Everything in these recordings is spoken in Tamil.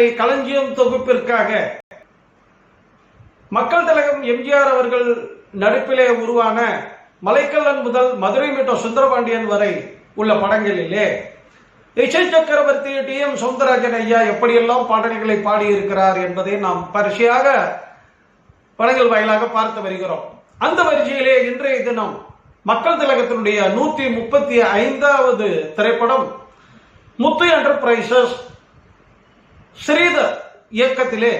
டிஎம்எஸ் களஞ்சியம் தொகுப்பிற்காக மக்கள் திலகம் எம்ஜிஆர் அவர்கள் நடிப்பிலே உருவான மலைக்கல்லன் முதல் மதுரை மீட்டோ சுந்தரபாண்டியன் வரை உள்ள படங்களிலே இசை சக்கரவர்த்தி டி எம் சவுந்தரராஜன் ஐயா எப்படியெல்லாம் பாடல்களை பாடியிருக்கிறார் என்பதை நாம் பரிசையாக படங்கள் வாயிலாக பார்த்து வருகிறோம். அந்த வரிசையிலே இன்றைய தினம் மக்கள் திலகத்தினுடைய நூத்தி முப்பத்தி ஐந்தாவது திரைப்படம் முத்து என்டர்பிரைசஸ் ஸ்ரீதர் இயக்கத்திலே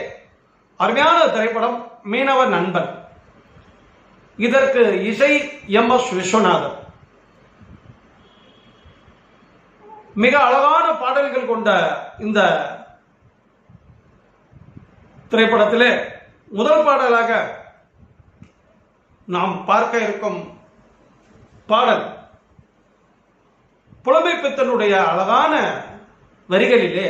அருமையான திரைப்படம் மீனவ நண்பன். இதற்கு இசை எம் எஸ் விஸ்வநாதன் மிக அழகான பாடல்கள் கொண்ட இந்த திரைப்படத்திலே முதல் பாடலாக நாம் பார்க்க இருக்கும் பாடல் புலமை பித்தனுடைய அழகான வரிகளிலே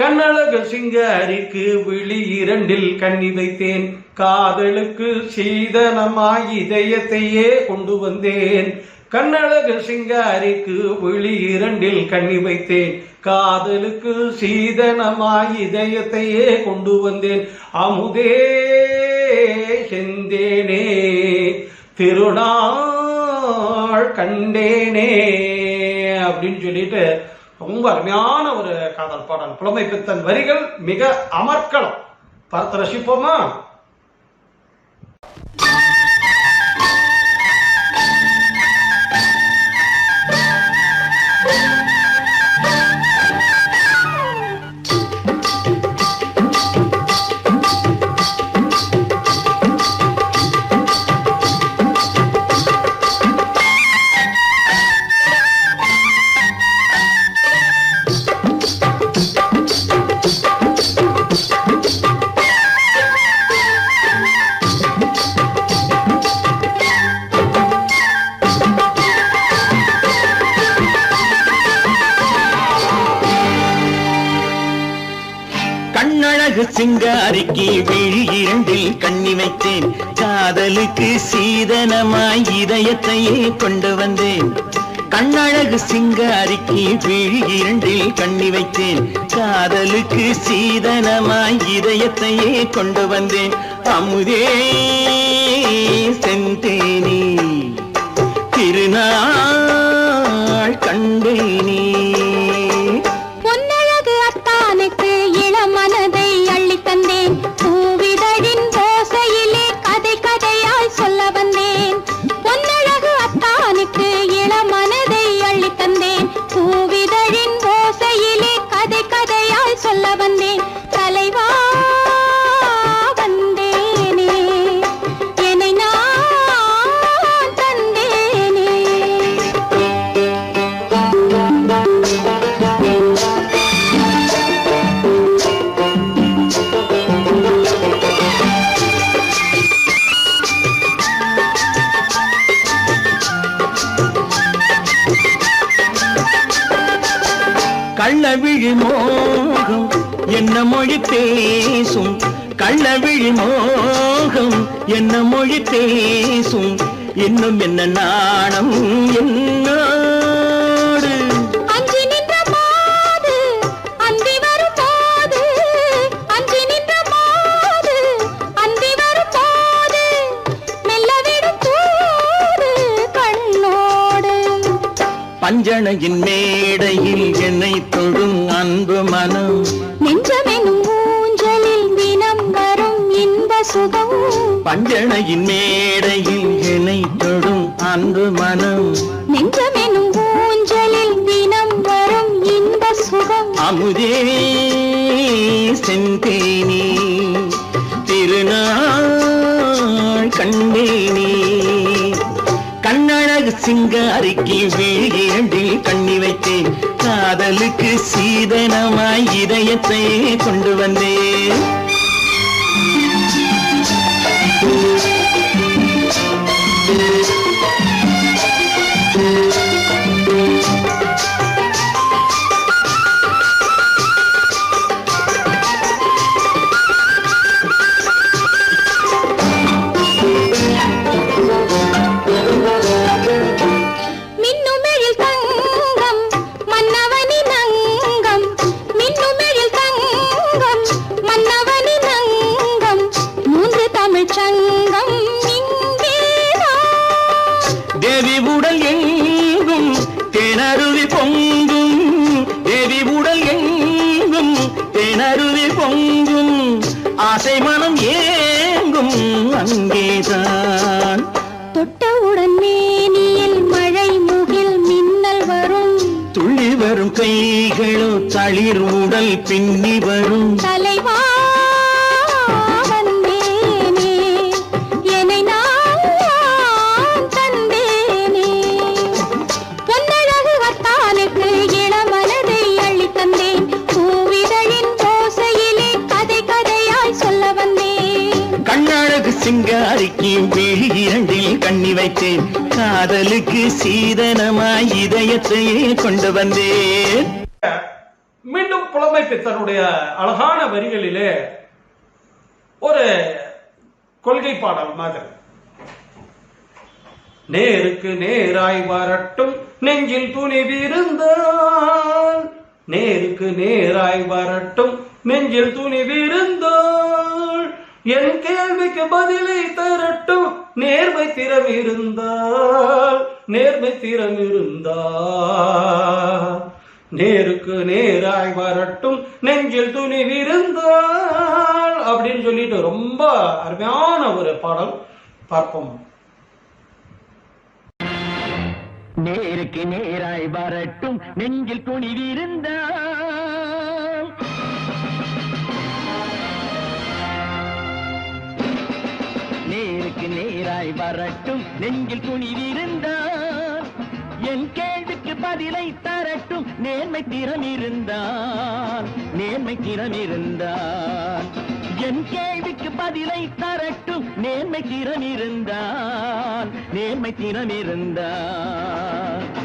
கண்ணழக சிங்காரிக்கு விழி இரண்டில் கண்ணி வைத்தேன். காதலுக்கு சீதனமாய் இதயத்தையே கொண்டு வந்தேன். கண்ணழகு சிங்காரிக்கு விழி இரண்டில் கண்ணி வைத்தேன். காதலுக்கு சீதனமாய் இதயத்தையே கொண்டு வந்தேன். அமுதே செந்தேனே திருநாள் கண்டேனே அப்படின்னு சொல்லிட்டு ரொம்ப அருமையான ஒரு காதல் பாடல். புலமை பித்தன் வரிகள் மிக அமர்க்களம். பார்த்து ரசிப்போமா? வைத்தேன். காதலுக்கு சீதனமாய் இதயத்தையே கொண்டு வந்தேன். கண்ணழகு சிங்காரிக்கு விழி இரண்டில் கண்ணி வைத்தேன். காதலுக்கு சீதனமாய் இதயத்தையே கொண்டு வந்தேன். அமுதே செந்தேனே திருநாள். என்ன மொழி பேசும்? இன்னும் என்ன நாணம்? கண்ணோடு. பஞ்சணையின் மேடையில் என்னை தொழும் அன்பு மனம். நெஞ்சமெனும் ஊஞ்சலில் தினம் வரும் இன்ப சுகம். பஞ்சணையின் மேடையில் என்னை தொழும் அன்பு மனம். நெஞ்சமெனும் ஊஞ்சலில் தினம் வரும் இன்ப சுகம். அமுதே செந்தேனே திருநாள் கண்டேனே. கண்ணழகு சிங்காரிக்கு வீழிரண்டில் கண்ணி வைத்தேன். காதலுக்கு சீதனமாய் இதயத்தை கொண்டு வந்தேன். தேனருவி பொங்கும். ஆசை மனம் ஏங்கும். அங்கேதான். தொட்டவுடன் மேனியில் மழை முகில் மின்னல் வரும். துள்ளி வரும் கைகளோ தளிர் உடல் பின்னி வரும். தலைவா சிங்காரிக்கு விழி இரண்டில் கண்ணி வைத்தேன். காதலுக்கு சீதனமாய் இதயத்தையே கொண்டு வந்தேன். மீண்டும் புலமை பித்தனுடைய அழகான வரிகளிலே ஒரு கொள்கை பாடல் மாதிரி. நேருக்கு நேராய் வரட்டும் நெஞ்சில் துணிவிருந்தால் நேருக்கு நேராய் வரட்டும் நெஞ்சில் துணிவிருந்தால் என் கேள்விக்கு பதிலை தரட்டும். நேர்மை திறம் இருந்தால் நேர்மை திறம் இருந்தால் நேருக்கு நேராய் வரட்டும் நெஞ்சில் துணி துணிவிருந்தால் அப்படின்னு சொல்லிட்டு ரொம்ப அருமையான ஒரு பாடல் பார்ப்போம். நேருக்கு நேராய் வரட்டும் நெஞ்சில் துணிவிருந்தால் நேராய் வரட்டும் நெஞ்சில் துணிவிருந்தால் என் கேள்விக்கு பதிலை தரட்டும் நேர்மை திறம் இருந்தால் நேர்மை திறம் இருந்தால். என் கேள்விக்கு பதிலை தரட்டும் நேர்மை திறம் இருந்தால் நேர்மை திறம் இருந்தால்.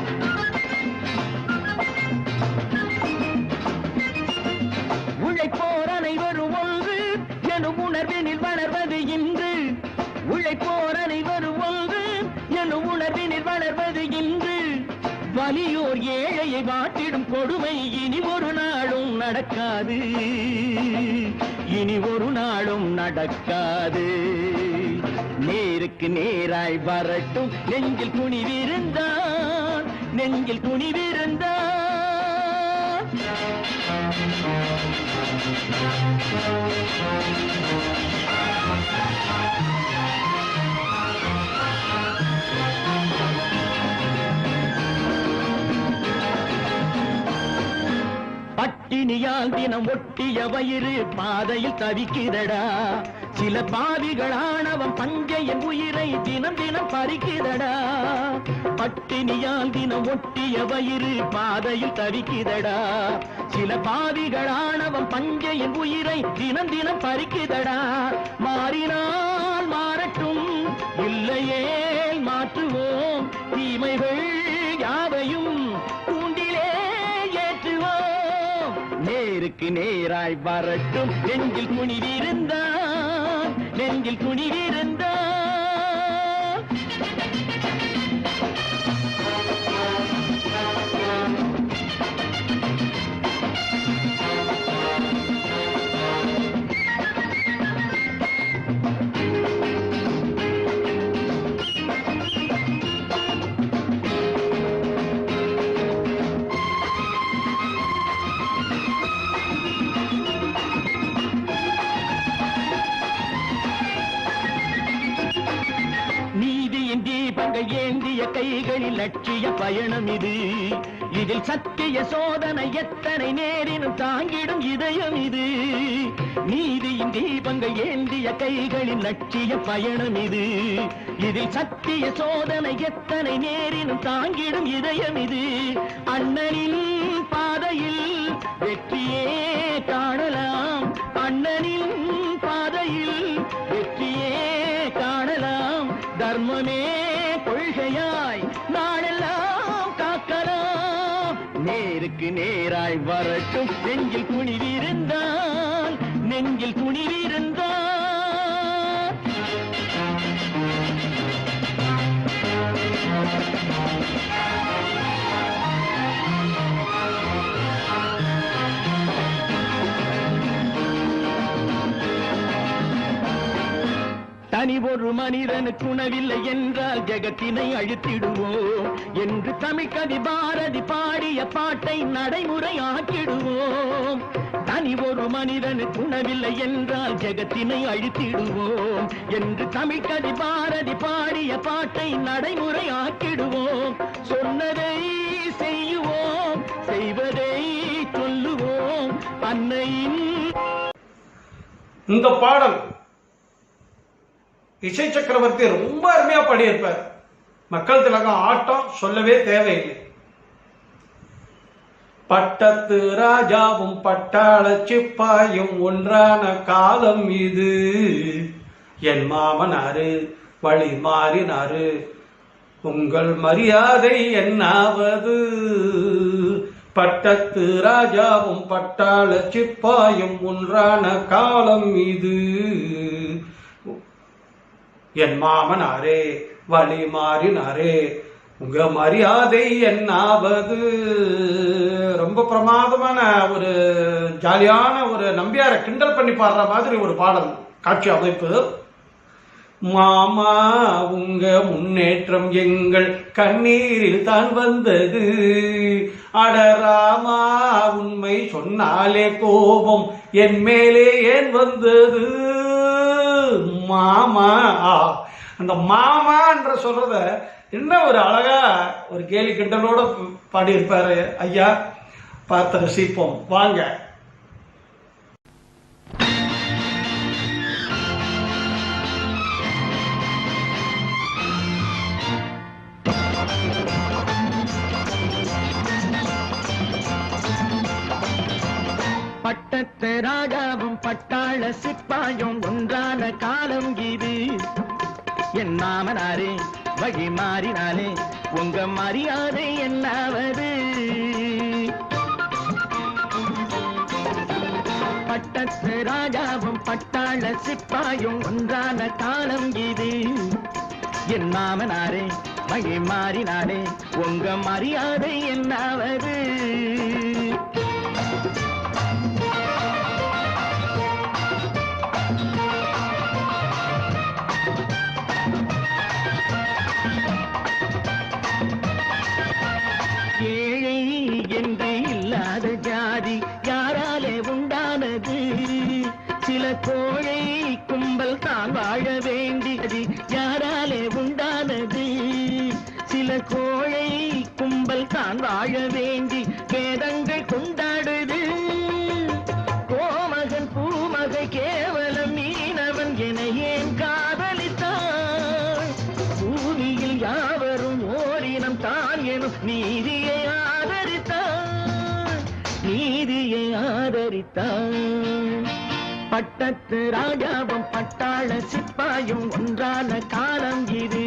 வலியோர் ஏழையை வாட்டிடும் கொடுமை இனி ஒரு நாளும் நடக்காது. இனி ஒரு நாளும் நடக்காது. நேருக்கு நேராய் வரட்டும். நெஞ்சில் துணிவிருந்தான் நெஞ்சில் துணிவிருந்தான் பட்டினியால் தினம் ஒட்டிய வயிறு பாதையில் தவிக்கிறடா. சில பாவிகளானவன் பஞ்சையின் உயிரை தினம் தினம் பறிக்கிறடா. பட்டினியால் தினம் ஒட்டிய வயிறு பாதையில் தவிக்கிறடா. சில பாவிகளானவன் பஞ்சையின் உயிரை தினம் தினம் பறிக்கிறடா. மாறினால் மாறட்டும் இல்லையே நேராய் வரட்டும். நெஞ்சில் துணிவிருந்தான் நெஞ்சில் துணிவிருந்தான் ஏந்திய கைகளில் லட்சிய பயணம் இது. இதில் சத்திய சோதனை எத்தனை நேரினும் தாங்கிடும் இதயம் இது. நீதியின் தீபங்கள் ஏந்திய கைகளின் லட்சிய பயணம் இது. இதில் சத்திய சோதனை எத்தனை நேரினும் தாங்கிடும் இதயம் இது. அண்ணனின் பாதையில் வெற்றியே காணலாம். அண்ணனின் பாதையில் வெற்றியே காணலாம். தர்மமே கொள்கையாய் நாளெல்லாம் காக்கலாம் நேருக்கு நேராய் வரட்டும் நெஞ்சில் துணிவிருந்தால் நெஞ்சில் துணிவிருந்தால் Thank you. தனி ஒரு மனிதனுக்கு உணவில்லை என்றால் ஜெகத்தினை அழித்திடுவோம் என்று தமிழ்கவி பாரதி பாடிய பாட்டை நடைமுறை ஆக்கிடுவோம் தனி ஒரு மனிதனுக்கு உணவில்லை என்றால் ஜெகத்தினை அழித்திடுவோம் என்று தமிழ்கவி பாரதி பாடிய பாட்டை நடைமுறை ஆக்கிடுவோம் சொன்னதை செய்யுவோம் செய்வதை சொல்லுவோம். அன்னையின் இந்த பாடல் இசை சக்கரவர்த்தி ரொம்ப அருமையா பாடியிருப்பார். மக்கள் திலகம் ஆட்டம் சொல்லவே தேவையில்லை. பட்டத்து ராஜாவும் பட்டாள சிப்பாயும் ஒன்றான காலம் இது. என் மாமனாரு வழி மாறினாரு. உங்கள் மரியாதை என்னாவது? பட்டத்து ராஜாவும் பட்டாள சிப்பாயும் ஒன்றான காலம் இது. என் மாமனாரே வழி மாறினாரே உங்க மரியாதை என்னாவது? ரொம்ப பிரமாதமான ஒரு ஜாலியான ஒரு நம்பியாரை கிண்டல் பண்ணி பாடுற மாதிரி ஒரு பாடல் காட்சி அமைப்பு. மாமா உங்க முன்னேற்றம் எங்கள் கண்ணீரில் தான் வந்தது. அடராமா உண்மை சொன்னாலே கோபம் என் மேலே ஏன் வந்தது? மாமா. ஆ, அந்த மாமான்ற சொல்றத என்ன ஒரு அழகா ஒரு கேலி கிண்டலோட பாடியிருப்பாரு ஐயா? பார்த்து ரசிப்போம். வாங்க. பட்டத்து ராஜாவும் பட்டாள சிப்பாயும் ஒன்றான காலம் இது. என் மாமனாரே வழி மாறினாலே உங்க மரியாதை என்னாவது? பட்டத்து ராஜாவும் பட்டாள சிப்பாயும் ஒன்றான காலம் இது. என் மாமனாரே வழி மாறினாலே உங்க மரியாதை என்னாவது? சில கோழை கும்பல் தான் வாழ வேண்டி வேதங்கள் கொண்டாடுது. கோமகன் பூமகை கேவலம் மீனவன் என ஏன் காதலித்தான்? பூமியில் யாவரும் ஓரினம் தான் எனும் நீதியை ஆதரித்தான். நீதியை ஆதரித்தான். பட்டத்து ராஜாவும் பட்டாள சிப்பாயும் ஒன்றான காலம் இது.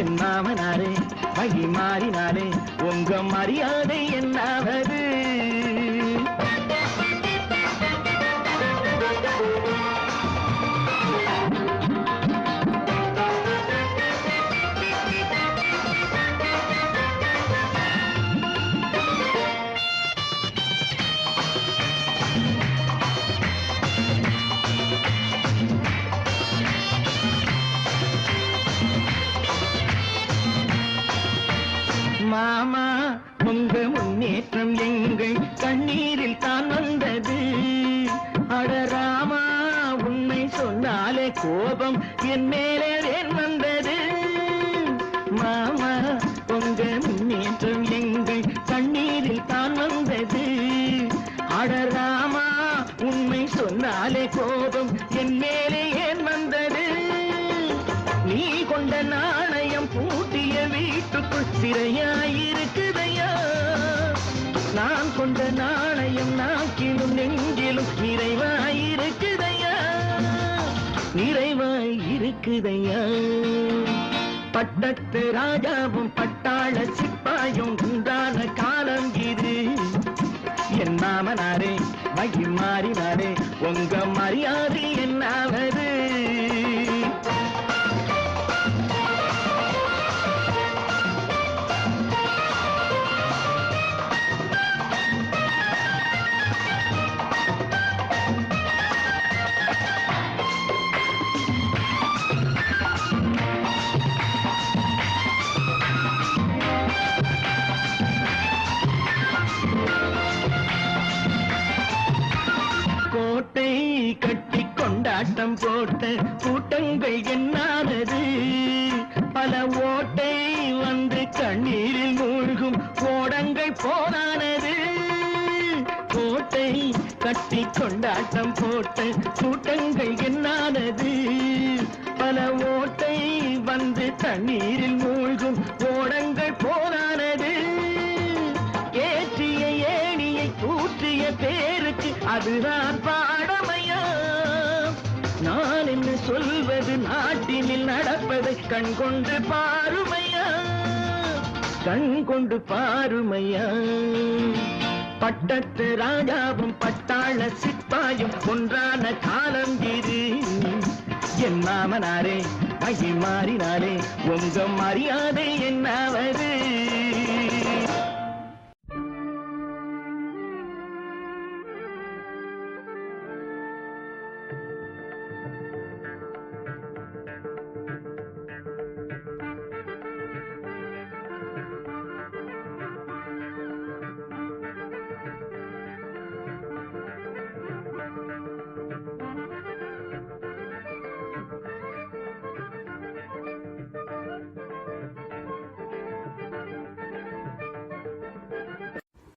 என் மாமனாரே வழி மாறினாரே உங்க மரியாதை கண்ணீரில் தான் வந்தது. அடராமா உண்மை சொன்னாலே கோபம். என் மேலே நிறைவாயிருக்குதையா பட்டத்து ராஜாவும் பட்டாள சிப்பாயும் உண்டான காலம் இது. என் மாமனாரே மகி மாறினாரே உங்க மரியாதை என்னாவது? கூட்டங்கள் என்னானது பல ஓட்டை வந்து கண்ணீரில் மூழ்கும் ஓடங்கள் போதானது. கோட்டை கட்டி கொண்டாட்டம் போட்ட கூட்டங்கள் என்னானது பல ஓட்டை வந்து தண்ணீரில் மூழ்கும் ஓடங்கள் போதானது. ஏற்றிய ஏணியை கூற்றிய பேருக்கு அதுதான் பாடம். கண் கொண்டு பாருமையா கண் கொண்டு பாருமையா. பட்டத்து ராஜாவும் பட்டாள சிப்பாயும் ஒன்றான காலம் இது. என் மாமனாரே மகி மாறினாரே உங்க மரியாதை என்னாவது.